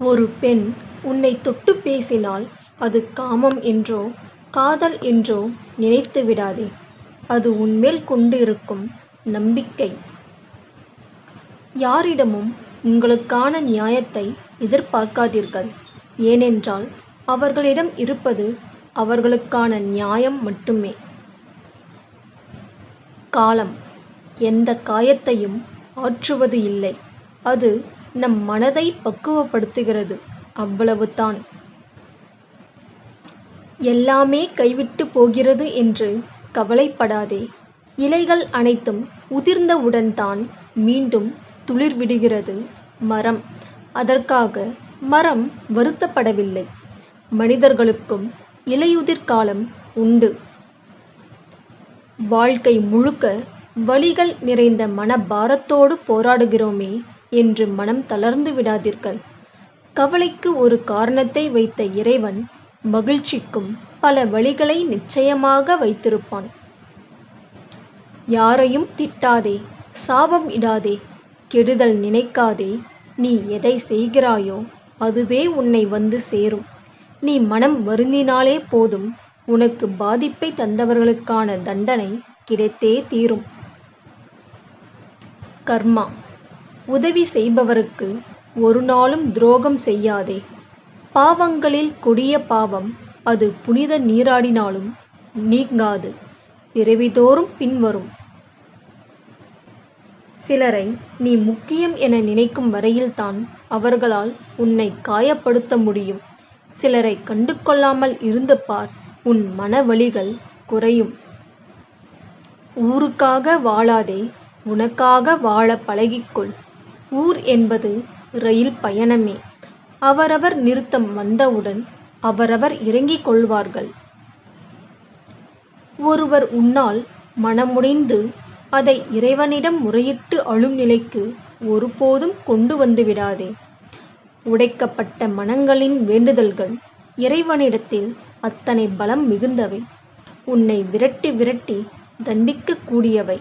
ஒரு பெண் உன்னைத் தொட்டுப் பேசினால் அது காமம் என்றோ காதல் என்றோ நினைத்து விடாதே. அது உன்மேல் கொண்டிருக்கும் நம்பிக்கை. யாரிடமும் உங்களுக்கான நியாயத்தை எதிர்பார்க்காதீர்கள். ஏனென்றால் அவர்களிடம் இருப்பது அவர்களுக்கான நியாயம் மட்டுமே. காலம் எந்தக் காயத்தையும் ஆற்றுவது இல்லை. அது நம் மனதை பக்குவப்படுத்துகிறது அவ்வளவுதான். எல்லாமே கைவிட்டுப் போகிறது என்று கவலைப்படாதே. இலைகள் அனைத்தும் உதிர்ந்தவுடன் தான் மீண்டும் துளிர் விடுகிறது மரம். அதற்காக மரம் வருத்தப்படவில்லை. மனிதர்களுக்கும் இலையுதிர் காலம் உண்டு. வாழ்க்கை முழுக்க வழிகள் நிறைந்த மனபாரத்தோடு போராடுகிறோமே என்று மனம் தளர்ந்து விடாதீர்கள். கவலைக்கு ஒரு காரணத்தை வைத்த இறைவன் மகிழ்ச்சிக்கும் பல வழிகளை நிச்சயமாக வைத்திருப்பான். யாரையும் திட்டாதே சாபம் இடாதே கெடுதல் நினைக்காதே நீ எதை செய்கிறாயோ அதுவே உன்னை வந்து சேரும். நீ மனம் வருந்தினாலே போதும் உனக்கு பாதிப்பை தந்தவர்களுக்கான தண்டனை கிடைத்தே தீரும். கர்மா உதவி செய்பவருக்கு ஒரு நாளும் துரோகம் செய்யாதே. பாவங்களில் கொடிய பாவம் அது புனித நீராடினாலும் நீங்காது பிறவிதோறும் பின்வரும். சிலரை நீ முக்கியம் என நினைக்கும் வரையில்தான் அவர்களால் உன்னை காயப்படுத்த முடியும். சிலரை கண்டுகொள்ளாமல் இருந்து பார் உன் மனவலிகள் குறையும். ஊருக்காக வாழாதே உனக்காக வாழ பழகிக்கொள். ஊர் என்பது ரயில் பயணமே. அவரவர் நிறுத்தம் வந்தவுடன் அவரவர் இறங்கிக் கொள்வார்கள். ஒருவர் உன்னால் மனமுடைந்து அதை இறைவனிடம் முறையிட்டு அழும் நிலைக்கு ஒருபோதும் கொண்டு வந்துவிடாதே. உடைக்கப்பட்ட மனங்களின் வேண்டுதல்கள் இறைவனிடத்தில் அத்தனை பலம் மிகுந்தவை. உன்னை விரட்டி விரட்டி தண்டிக்கக் கூடியவை.